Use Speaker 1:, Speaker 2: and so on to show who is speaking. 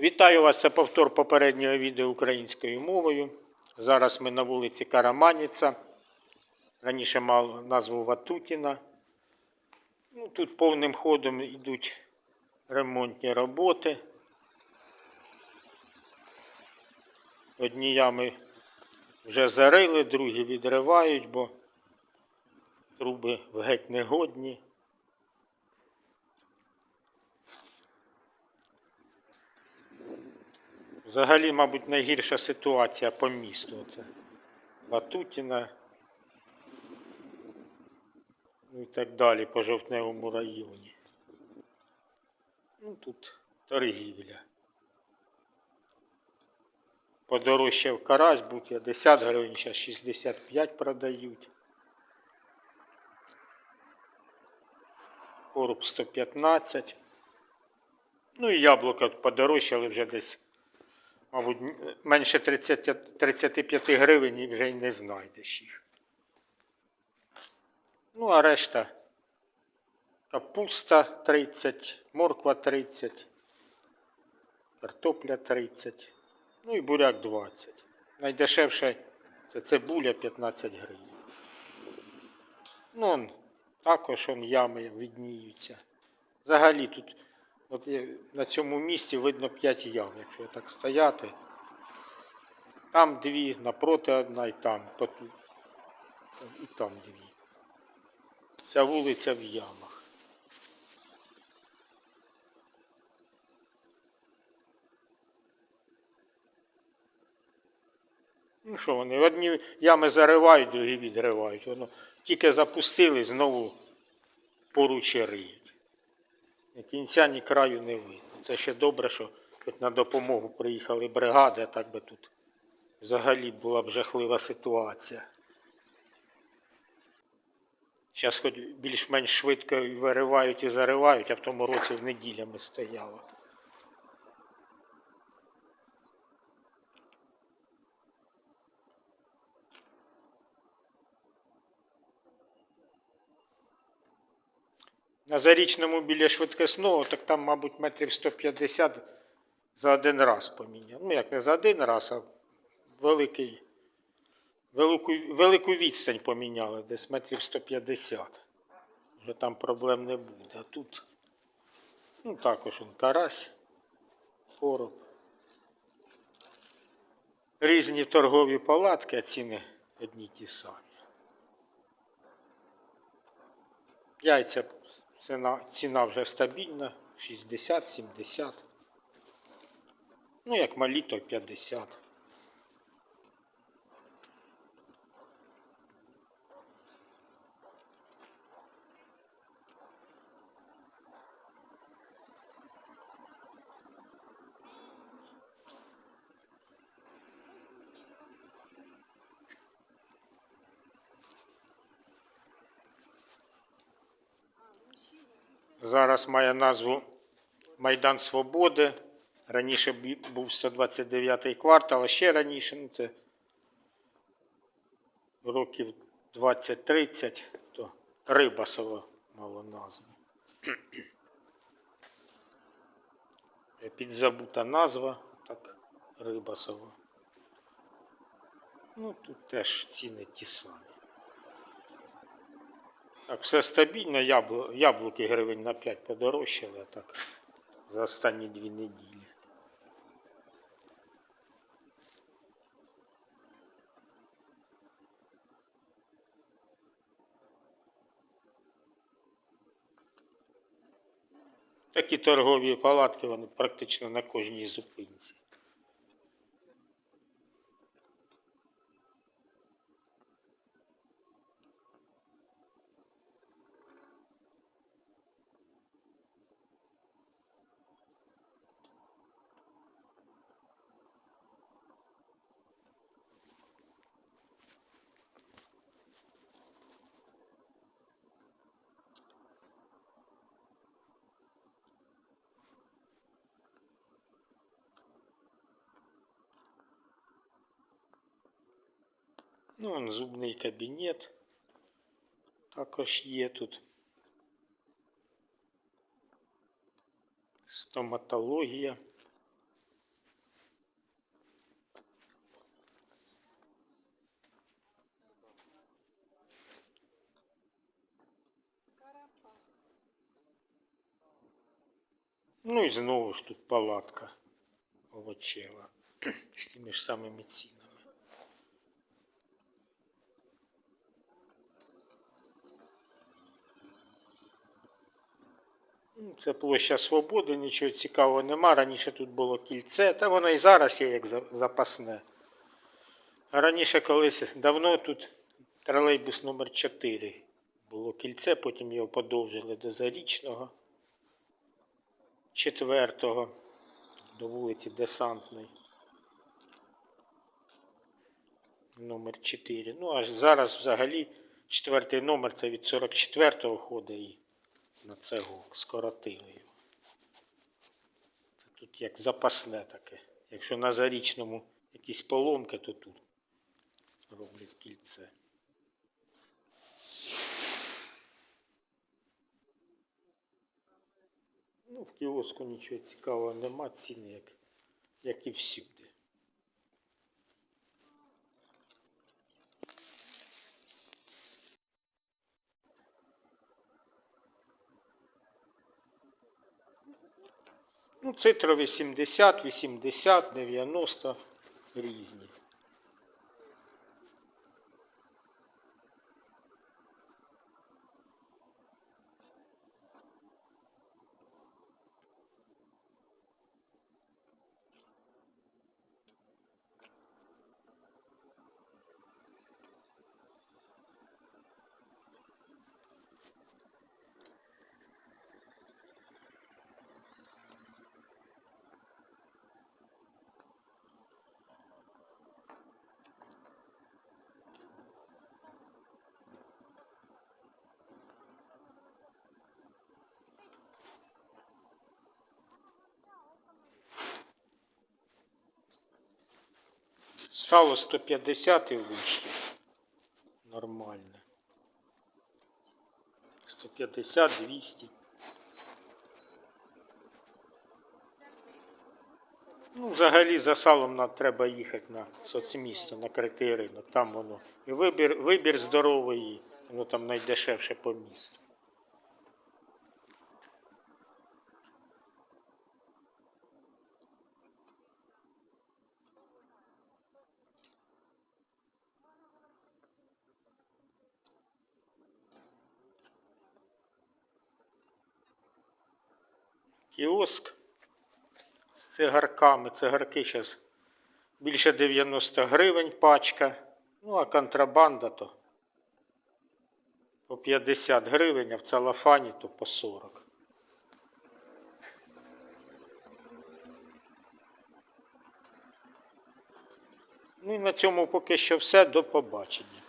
Speaker 1: Вітаю вас, це повтор попереднього відео українською мовою. Зараз ми на вулиці Караманіця. Раніше мав назву Ватутіна. Ну, тут повним ходом йдуть ремонтні роботи. Одні ями вже зарили, другі відривають, бо труби геть негодні. Взагалі, мабуть, найгірша ситуація по місту. Це Ватутіна. Ну і так далі по жовтневому районі. Ну тут торгівля. Подорожчав карась, був 50 гривень, зараз 65 продають. Короб 115. Ну і яблука подорожчали вже десь мабуть, менше 30, 35 гривень і вже й не знайдеш їх. Ну, а решта капуста 30, морква 30, картопля 30, ну і буряк 20. Найдешевше це цибуля 15 гривень. Ну, також он ями відніються. Взагалі тут От на цьому місці видно 5 ям, якщо так стояти. Там дві, напроти одна і там, і там дві. Ця вулиця в ямах. Ну що вони, одні ями заривають, другі відривають. Воно тільки запустили, знову поруч риють. Ні кінця, ні краю не видно. Це ще добре, що хоч на допомогу приїхали бригади, а так би тут взагалі була б жахлива ситуація. Зараз хоч більш-менш швидко і виривають і заривають, а в тому році в неділями стояло. На зарічному біля швидкісного, так там, мабуть, метрів 150 за один раз поміняв. Ну, як не за один раз, а великий, велику, велику відстань поміняли, десь метрів 150. Вже там проблем не буде. А тут ну, також он карась, короб. Різні торгові палатки, а ціни одні ті самі. Яйця ціна, ціна вже стабільна, 60-70. Ну, як малі, то 50. Зараз має назву Майдан Свободи. Раніше був 129-й квартал, а ще раніше, ну це років 20-30, то Рибасово мало назву. Підзабута назва, так, Рибасово. Ну, тут теж ціни ті самі. Так, все стабільно, яблу, яблуки гривень на 5 подорожчали, так за останні дві неділі. Такі торгові палатки вони практично на кожній зупинці. Ну, он зубний кабінет. Також є тут. Стоматологія. Ну і знову ж тут палатка овочева з тими ж самими цінами. Це площа Свободи, нічого цікавого нема. Раніше тут було кільце, та воно і зараз є як запасне. Раніше колись давно тут тролейбус номер 4 було кільце, потім його подовжили до Зарічного, четвертого, до вулиці Десантної. Номер 4. Ну, аж зараз взагалі четвертий номер це від 44-го ходить на цегу скоротили його. Це тут як запасне таке. Якщо на зарічному якісь поломки, то тут роблять кільце. Ну, в кіоску нічого цікавого нема, ціни як, як і всюди. Ну, цитрові 70, 80, 90 різні. Сало 150 і вище. Нормальне. 150, 200. Ну, взагалі за салом нам треба їхати на соцмісто, на критий ринок. Там воно. І вибір, вибір здоровий, воно там найдешевше по місту. Кіоск з цигарками. Цигарки зараз більше 90 гривень пачка. Ну, а контрабанда то по 50 гривень, а в целофані то по 40. Ну і на цьому поки що все. До побачення.